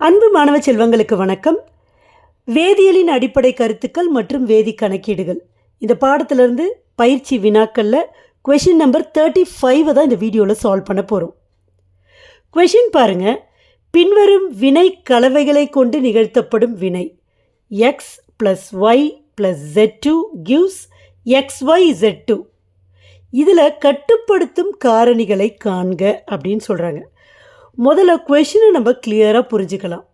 அன்பு மாணவ செல்வங்களுக்கு வணக்கம். வேதியியலின் அடிப்படை கருத்துக்கள் மற்றும் வேதி கணக்கீடுகள். இந்த பாடத்திலிருந்து பயிற்சி வினாக்களில் கொஷின் நம்பர் தேர்ட்டி ஃபைவை தான் இந்த வீடியோவில் சால்வ் பண்ண போகிறோம் கொஷின் பாருங்கள் பின்வரும் வினை கலவைகளை கொண்டு நிகழ்த்தப்படும் வினை. X plus Y plus Z two gives X Y Z two இதில் கட்டுப்படுத்தும் காரணிகளை காண்க அப்படின்னு சொல்கிறாங்க முதல்ல கொஷினை நம்ம கிளியராக புரிஞ்சுக்கலாம்.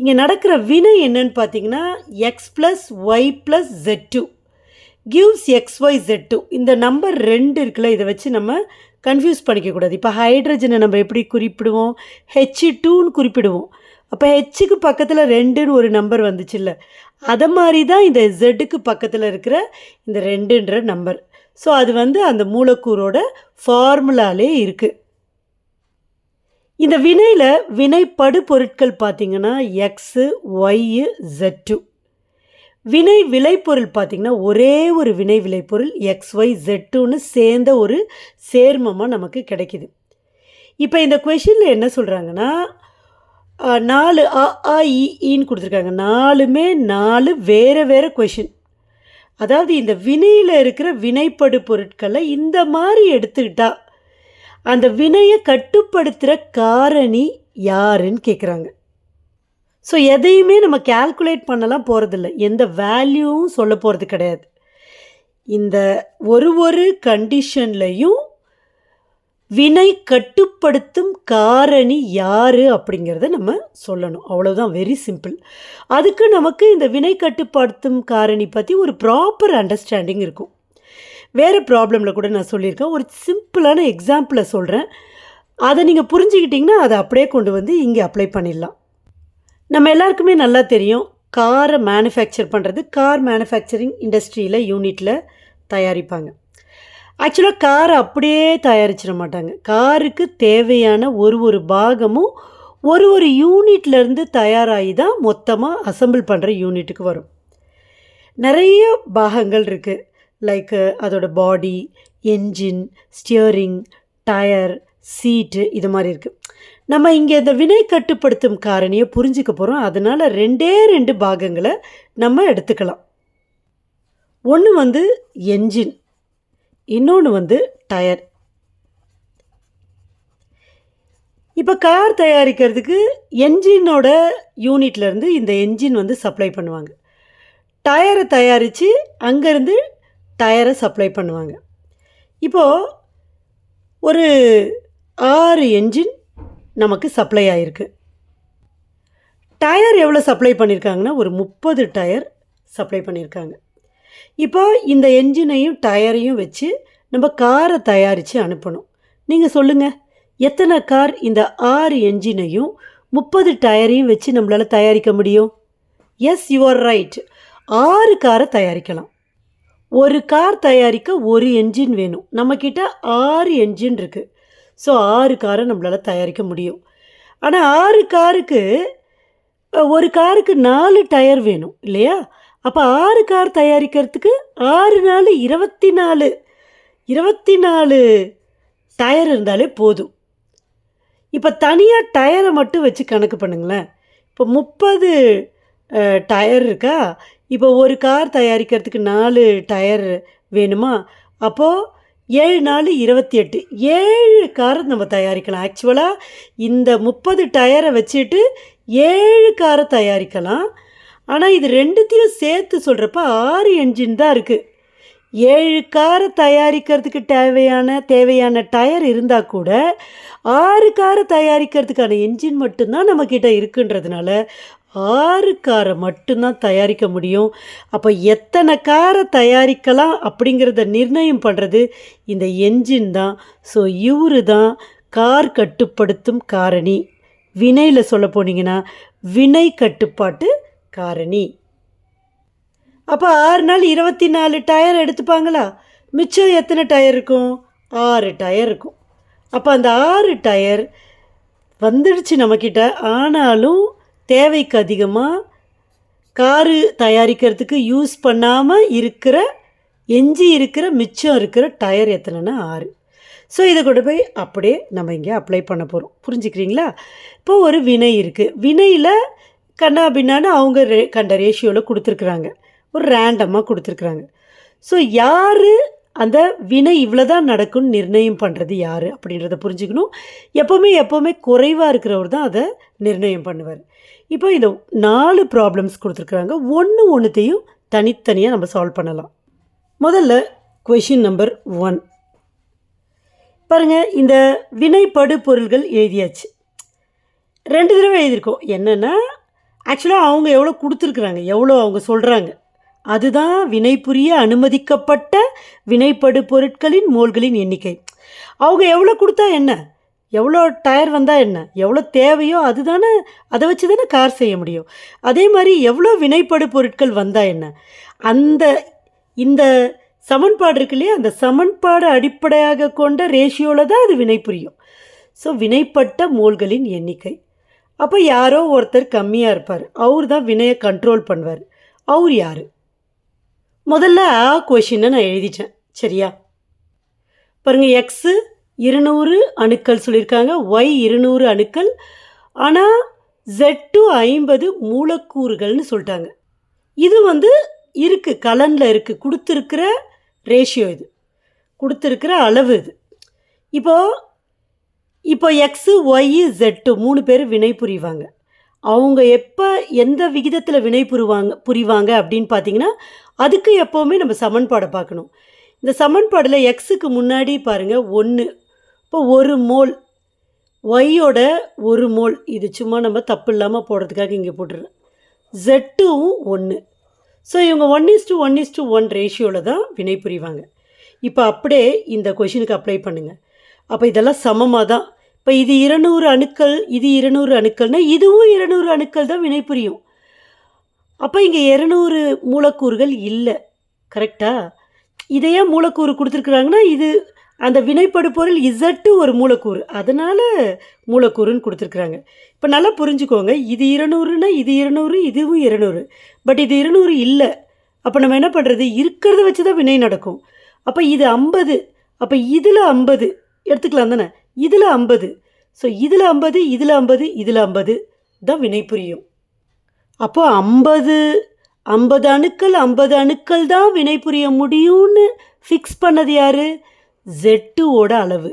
இங்கே நடக்கிற வினை என்னன்னு பார்த்தீங்கன்னா X plus Y plus Z two gives X Y Z two இந்த நம்பர் ரெண்டு இருக்குல்ல இதை வச்சு நம்ம கன்ஃபியூஸ் பண்ணிக்கக்கூடாது. இப்போ ஹைட்ரஜனை நம்ம எப்படி குறிப்பிடுவோம்? ஹெச் டூன்னு குறிப்பிடுவோம். அப்போ ஹெச்சுக்கு பக்கத்தில் ரெண்டுன்னு ஒரு நம்பர் வந்துச்சுல்ல அதை மாதிரி தான் இந்த ஜெட்டுக்கு பக்கத்தில் இருக்கிற இந்த ரெண்டுன்ற நம்பர் ஸோ அது வந்து அந்த மூலக்கூறோட ஃபார்முலாலே இருக்குது இந்த வினையில் வினைப்படு பொருட்கள் பார்த்தீங்கன்னா எக்ஸு ஒய்யு ஜெட்டு வினை விளைபொருள் பார்த்தீங்கன்னா ஒரே ஒரு வினை விளைபொருள் எக்ஸ் ஒய் ஜெட்டுன்னு சேர்ந்த ஒரு சேர்மமாக நமக்கு கிடைக்குது. இப்போ இந்த கொஷினில் என்ன சொல்கிறாங்கன்னா நாலு அ ஆ கொடுத்துருக்காங்க. நாலுமே நாலு வேறு வேறு கொஷின் அதாவது இந்த வினையில் இருக்கிற வினைப்படு பொருட்களை இந்த மாதிரி எடுத்துக்கிட்டால் அந்த வினையை கட்டுப்படுத்துகிற காரணி யாருன்னு கேட்குறாங்க ஸோ எதையுமே நம்ம கால்குலேட் பண்ணலாம் போகிறதில்ல எந்த வேல்யூவும் சொல்ல போகிறது கிடையாது. இந்த ஒரு ஒரு கண்டிஷன்லையும் வினை கட்டுப்படுத்தும் காரணி யார் அப்படிங்கிறத நம்ம சொல்லணும். அவ்வளோதான் வெரி சிம்பிள் அதுக்கு நமக்கு இந்த வினை கட்டுப்படுத்தும் காரணி பற்றி ஒரு ப்ராப்பர் அண்டர்ஸ்டாண்டிங் இருக்கும். வேறு ப்ராப்ளமில் கூட நான் சொல்லியிருக்கேன். ஒரு சிம்பிளான எக்ஸாம்பிளை சொல்கிறேன் அதை நீங்கள் புரிஞ்சுக்கிட்டிங்கன்னா அதை அப்படியே கொண்டு வந்து இங்கே அப்ளை பண்ணிடலாம். நம்ம எல்லாருக்குமே நல்லா தெரியும் காரை மேனுஃபேக்சர் பண்ணுறது கார் மேனுஃபேக்சரிங் இண்டஸ்ட்ரியில் யூனிட்டில் தயாரிப்பாங்க. ஆக்சுவலாக காரை அப்படியே தயாரிச்சிட மாட்டாங்க. காருக்கு தேவையான ஒரு ஒரு பாகமும் ஒரு ஒரு யூனிட்லேருந்து தயாராகி தான் மொத்தமாக அசெம்பிள் பண்ணுற யூனிட்டுக்கு வரும். நிறைய பாகங்கள் இருக்குது லைக் uh, அதோட body engine steering tyre seat இது மாதிரி இருக்குது நம்ம இங்கே இந்த வினை கட்டுப்படுத்தும் காரணியை புரிஞ்சிக்க போகிறோம் அதனால் ரெண்டே ரெண்டு பாகங்களை நம்ம எடுத்துக்கலாம். ஒன்று வந்து என்ஜின் இன்னொன்று வந்து டயர் இப்போ கார் தயாரிக்கிறதுக்கு என்ஜினோட யூனிட்லேருந்து இந்த என்ஜின் வந்து சப்ளை பண்ணுவாங்க. டயரை தயாரித்து அங்கேருந்து டயரை சப்ளை பண்ணுவாங்க. இப்போது ஒரு ஆறு என்ஜின் நமக்கு சப்ளை ஆகிருக்கு டயர் எவ்வளோ சப்ளை பண்ணியிருக்காங்கன்னா ஒரு முப்பது டயர் சப்ளை பண்ணியிருக்காங்க இப்போ இந்த என்ஜினையும் டயரையும் வச்சு நம்ம காரை தயாரித்து அனுப்பணும். நீங்கள் சொல்லுங்கள் எத்தனை கார் இந்த ஆறு என்ஜினையும் முப்பது டயரையும் வச்சு நம்மளால் தயாரிக்க முடியும்? எஸ் யூஆர் ரைட் ஆறு காரை தயாரிக்கலாம். ஒரு கார் தயாரிக்க ஒரு என்ஜின் வேணும். நம்மக்கிட்ட ஆறு என்ஜின் இருக்குது ஸோ ஆறு காரை நம்மளால் தயாரிக்க முடியும். ஆனால் ஆறு காருக்கு ஒரு காருக்கு நாலு டயர் வேணும் இல்லையா? அப்போ ஆறு கார் தயாரிக்கிறதுக்கு ஆறு நாலு இருபத்தி நாலு இருபத்தி நாலு டயர் இருந்தாலே போதும். இப்போ தனியாக டயரை மட்டும் வச்சு கணக்கு பண்ணுங்களேன். இப்போ முப்பது டயர் இருக்கா? இப்போ ஒரு கார் தயாரிக்கிறதுக்கு நாலு டயர் வேணுமா? அப்போது ஏழு நாலு இருபத்தி எட்டு. ஏழு காரை நம்ம தயாரிக்கலாம். ஆக்சுவலாக இந்த முப்பது டயரை வச்சுட்டு ஏழு காரை தயாரிக்கலாம். ஆனால் இது ரெண்டுத்தையும் சேர்த்து சொல்கிறப்ப ஆறு என்ஜின் தான் இருக்குது ஏழு காரை தயாரிக்கிறதுக்கு தேவையான தேவையான டயர் இருந்தால் கூட ஆறு காரை தயாரிக்கிறதுக்கான என்ஜின் மட்டும்தான் நம்மக்கிட்ட இருக்குன்றதுனால ஆறு காரை மட்டும்தான் தயாரிக்க முடியும். அப்போ எத்தனை காரை தயாரிக்கலாம் அப்படிங்கிறத நிர்ணயம் பண்ணுறது இந்த என்ஜின் தான். ஸோ இவரு தான் கார் கட்டுப்படுத்தும் காரணி. வினையில் சொல்ல போனீங்கன்னா வினை கட்டுப்பாட்டு காரணி. அப்போ ஆறு நாள் இருபத்தி நாலு டயர் எடுத்துப்பாங்களா? மிச்சம் எத்தனை டயர் இருக்கும்? ஆறு டயர் இருக்கும். அப்போ அந்த ஆறு டயர் வந்துடுச்சு நம்மக்கிட்ட ஆனாலும் தேவைக்கு அதிகமாக காரு தயாரிக்கிறதுக்கு யூஸ் பண்ணாமல் இருக்கிற எஞ்சி இருக்கிற மிச்சம் இருக்கிற டயர் எத்தனைன்னா ஆறு. ஸோ இதை கொண்டு போய் அப்படியே நம்ம இங்கே அப்ளை பண்ண போகிறோம் புரிஞ்சுக்கிறீங்களா? இப்போ ஒரு வினை இருக்குது வினையில் கண்ணா பின்னான்னு அவங்க ரே கண்ட ரேஷியோவில் கொடுத்துருக்குறாங்க. ஒரு ரேண்டமாக கொடுத்துருக்குறாங்க. ஸோ யார் அந்த வினை இவ்வளோ தான் நடக்கும்னு நிர்ணயம் பண்ணுறது யார் அப்படின்றத புரிஞ்சுக்கணும். எப்போவுமே எப்போவுமே குறைவாக இருக்கிறவர் தான் அதை நிர்ணயம் பண்ணுவார். இப்போ இந்த நாலு ப்ராப்ளம்ஸ் கொடுத்துருக்குறாங்க. ஒன்று ஒன்றுத்தையும் தனித்தனியாக நம்ம சால்வ் பண்ணலாம். முதல்ல கொஷின் நம்பர் ஒன் பாருங்கள் இந்த வினைப்படு பொருள்கள் எழுதியாச்சு. ரெண்டு தடவை எழுதியிருக்கோம். என்னென்னா ஆக்சுவலாக அவங்க எவ்வளோ கொடுத்துருக்குறாங்க? எவ்வளோ அவங்க சொல்கிறாங்க அதுதான் வினைபுரிய அனுமதிக்கப்பட்ட வினைப்படு பொருட்களின் மோல்களின் எண்ணிக்கை. அவங்க எவ்வளோ கொடுத்தா என்ன? எவ்வளோ டயர் வந்தால் என்ன? எவ்வளோ தேவையோ அதுதானே அதை வச்சு தானே கார் செய்ய முடியும். அதே மாதிரி எவ்வளோ வினைப்படு பொருட்கள் வந்தால் என்ன? அந்த இந்த சமன்பாடு இருக்கு இல்லையா? அந்த சமன்பாடு அடிப்படையாக கொண்ட ரேஷியோவில் தான் அது வினை புரியும். ஸோ வினைப்பட்ட மோல்களின் எண்ணிக்கை. அப்போ யாரோ ஒருத்தர் கம்மியாக இருப்பார். அவர் தான் வினையை கண்ட்ரோல் பண்ணுவார். அவர் யார்? முதல்ல ஆ கொஷினை நான் எழுதிட்டேன். சரியா? பாருங்கள் எக்ஸு இருநூறு அணுக்கள் சொல்லியிருக்காங்க. ஒய் இருநூறு அணுக்கள். ஆனால் ஜெட்டு ஐம்பது மூலக்கூறுகள்னு சொல்லிட்டாங்க. இது வந்து இருக்குது கலனில் இருக்குது கொடுத்துருக்கிற ரேஷியோ இது. கொடுத்துருக்கிற அளவு இது. இப்போது இப்போ எக்ஸு ஒய்யு ஜெட்டு மூணு பேர் வினை புரிவாங்க. அவங்க எப்போ எந்த விகிதத்தில் வினை புரிவாங்க புரிவாங்க அப்படின்னு பார்த்தீங்கன்னா அதுக்கு எப்போவுமே நம்ம சமன்பாடை பார்க்கணும். இந்த சமன்பாடில் எக்ஸுக்கு முன்னாடி பாருங்கள் ஒன்று இப்போ ஒரு மோல். ஒய்யோட ஒரு மோல். இது சும்மா நம்ம தப்பு இல்லாமல் போடுறதுக்காக இங்கே போட்டுருறேன் ஜெட்டும் ஒன்று ஸோ இவங்க one is to one is to one ரேஷியோவில் தான் வினை புரிவாங்க. இப்போ அப்படியே இந்த கொஷினுக்கு அப்ளை பண்ணுங்கள் அப்போ இதெல்லாம் சமமாக தான். இப்போ இது இருநூறு அணுக்கள் இது இருநூறு அணுக்கள்னால் இதுவும் இருநூறு அணுக்கள் தான் வினை புரியும். அப்போ இங்கே இரநூறு மூலக்கூறுகள் இல்லை. கரெக்டாக இதையே மூலக்கூறு கொடுத்துருக்குறாங்கன்னா இது அந்த வினைப்படு பொருள் இசட்டு ஒரு மூலக்கூறு. அதனால் மூலக்கூறுன்னு கொடுத்துருக்குறாங்க. இப்போ நல்லா புரிஞ்சுக்கோங்க. இது இருநூறுனா இது இருநூறு இதுவும் இருநூறு. பட் இது இருநூறு இல்லை. அப்போ நம்ம என்ன பண்ணுறது இருக்கிறத வச்சு தான் வினை நடக்கும். அப்போ இது ஐம்பது. அப்போ இதில் ஐம்பது. எடுத்துக்கலாம் தானே? இதில் ஐம்பது. ஸோ இதில் ஐம்பது இதில் ஐம்பது இதில் ஐம்பது தான் வினை புரியும். அப்போ ஐம்பது ஐம்பது அணுக்கள் ஐம்பது அணுக்கள் தான் வினை புரிய முடியும்னு ஃபிக்ஸ் பண்ணது யார்? ஜெட்டுவோட அளவு.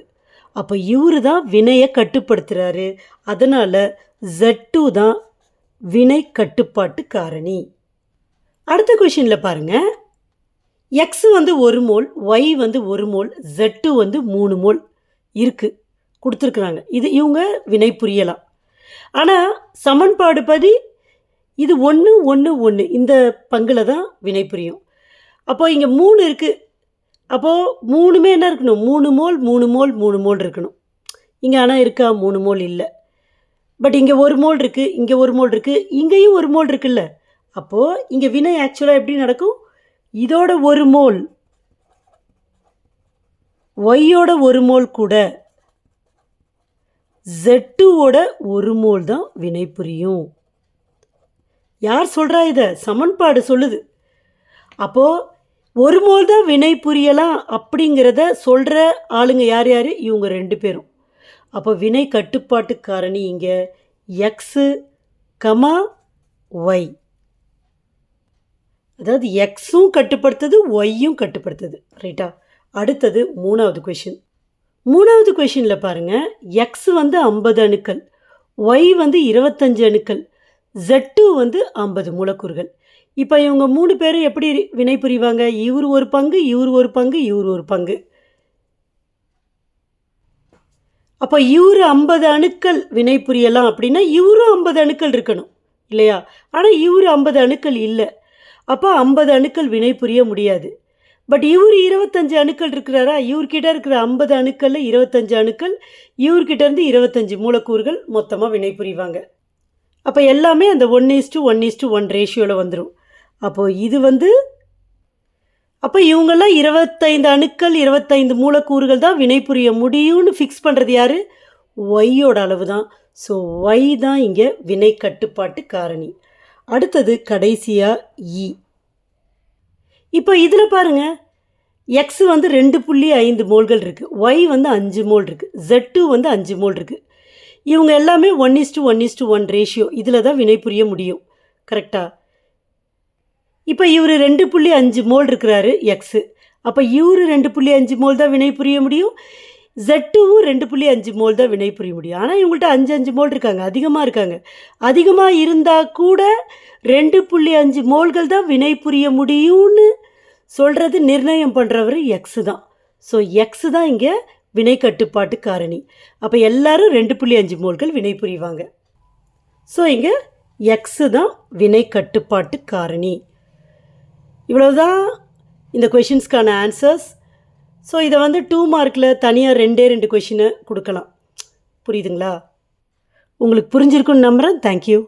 அப்போ இவரு தான் வினையை கட்டுப்படுத்துகிறாரு அதனால் ஜெட்டு தான் வினை கட்டுப்பாட்டு காரணி அடுத்த கொஷினில் பாருங்கள் எக்ஸ் வந்து ஒரு மோல் ஒய் வந்து ஒரு மோல் ஜெட்டு வந்து மூணு மோல் இருக்குது கொடுத்துருக்குறாங்க. இது இவங்க வினை புரியலாம். ஆனால் சமன்பாடு படி இது ஒன்று ஒன்று ஒன்று இந்த பங்கில் தான் வினை புரியும். அப்போது இங்கே மூணு இருக்குது அப்போது மூணுமே என்ன இருக்கணும்? மூணு மோல் மூணு மோல் மூணு மோல் இருக்கணும். இங்கே ஆனால் இருக்கா? மூணு மோல் இல்லை. பட் இங்கே ஒரு மோல் இருக்குது இங்கே ஒரு மோல் இருக்குது இங்கேயும் ஒரு மோல் இருக்குல்ல. அப்போது இங்கே வினை ஆக்சுவலாக எப்படி நடக்கும்? இதோட ஒரு மோல் ஒய்யோட ஒரு மோல் கூட ஜெட்டுவோட ஒரு மோல் தான் வினை புரியும். யார் சொல்கிறா இதை? சமன்பாடு சொல்லுது. அப்போது ஒரு மோல் தான் வினை புரியலாம் அப்படிங்கிறத சொல்கிற ஆளுங்க யார் யார்? இவங்க ரெண்டு பேரும். அப்போ வினை கட்டுப்பாட்டு காரணி இங்கே எக்ஸு கமா ஒய் அதாவது எக்ஸும் கட்டுப்படுத்துது ஒய்யும் கட்டுப்படுத்துது. ரைட்டா அடுத்தது மூணாவது கொஷின் மூணாவது கொஷினில் பாருங்கள் எக்ஸ் வந்து ஐம்பது அணுக்கள். ஒய் வந்து இருபத்தஞ்சு அணுக்கள். ஜெட்டு வந்து ஐம்பது மூலக்கூறுகள். இப்போ இவங்க மூணு பேரும் எப்படி வினை புரிவாங்க? இவர் ஒரு பங்கு இவர் ஒரு பங்கு இவர் ஒரு பங்கு. அப்போ இவர் ஐம்பது அணுக்கள் வினை புரியலாம் அப்படின்னா இவரும் ஐம்பது அணுக்கள் இருக்கணும் இல்லையா? ஆனால் இவர் ஐம்பது அணுக்கள் இல்லை. அப்போ ஐம்பது அணுக்கள் வினை புரிய முடியாது. பட் இவர் இருபத்தஞ்சு அணுக்கள் இருக்கிறாரா? இவர்கிட்ட இருக்கிற ஐம்பது அணுக்களில் இருபத்தஞ்சு அணுக்கள் இவர்கிட்டேருந்து இருபத்தஞ்சு மூலக்கூறுகள் மொத்தமாக வினை புரிவாங்க. அப்போ எல்லாமே அந்த one is to one is to one ரேஷியோவில் வந்துடும் அப்போது இது வந்து அப்போ இவங்கெல்லாம் இருபத்தைந்து அணுக்கள் இருபத்தைந்து மூலக்கூறுகள் தான் வினை புரிய முடியும்னு ஃபிக்ஸ் பண்ணுறது யார்? ஒய்யோட அளவு தான் ஸோ ஒய் தான் இங்கே வினை கட்டுப்பாட்டு காரணி. அடுத்தது கடைசியாக இ e. இப்போ இதில் பாருங்கள் எக்ஸ் வந்து ரெண்டு புள்ளி ஐந்து மோல்கள் இருக்குது ஒய் வந்து அஞ்சு மோல் இருக்குது Z2 டூ வந்து அஞ்சு மோல் இருக்குது இவங்க எல்லாமே one is to one is to one ratio இதில் தான் வினை புரிய முடியும். கரெக்டாக இப்போ இவர் ரெண்டு புள்ளி அஞ்சு மோல் இருக்கிறாரு எக்ஸு அப்போ இவர் ரெண்டு புள்ளி அஞ்சு மோல் தான் வினை புரிய முடியும். ஜெட்டுவும் ரெண்டு புள்ளி அஞ்சு மோல் தான் வினை புரிய முடியும். ஆனால் இவங்கள்ட்ட அஞ்சு அஞ்சு மோல் இருக்காங்க அதிகமாக இருக்காங்க. அதிகமாக இருந்தால் கூட ரெண்டு புள்ளி அஞ்சு மோல்கள் தான் வினை புரிய முடியும்னு சொல்கிறது நிர்ணயம் பண்ணுறவர் எக்ஸு தான். ஸோ எக்ஸு தான் இங்கே வினை கட்டுப்பாட்டு காரணி. அப்போ எல்லாரும் ரெண்டு புள்ளி அஞ்சு மோல்கள் வினை புரிவாங்க. ஸோ இங்கே எக்ஸு தான் வினை கட்டுப்பாட்டு காரணி. இவ்வளோதான் இந்த கொஷின்ஸ்க்கான ஆன்சர்ஸ் ஸோ இதை வந்து டூ மார்க்கில் தனியாக ரெண்டே ரெண்டு கொஷினை கொடுக்கலாம். புரியுதுங்களா? உங்களுக்கு புரிஞ்சிருக்குன்னு நம்புகிறேன் தேங்க்யூ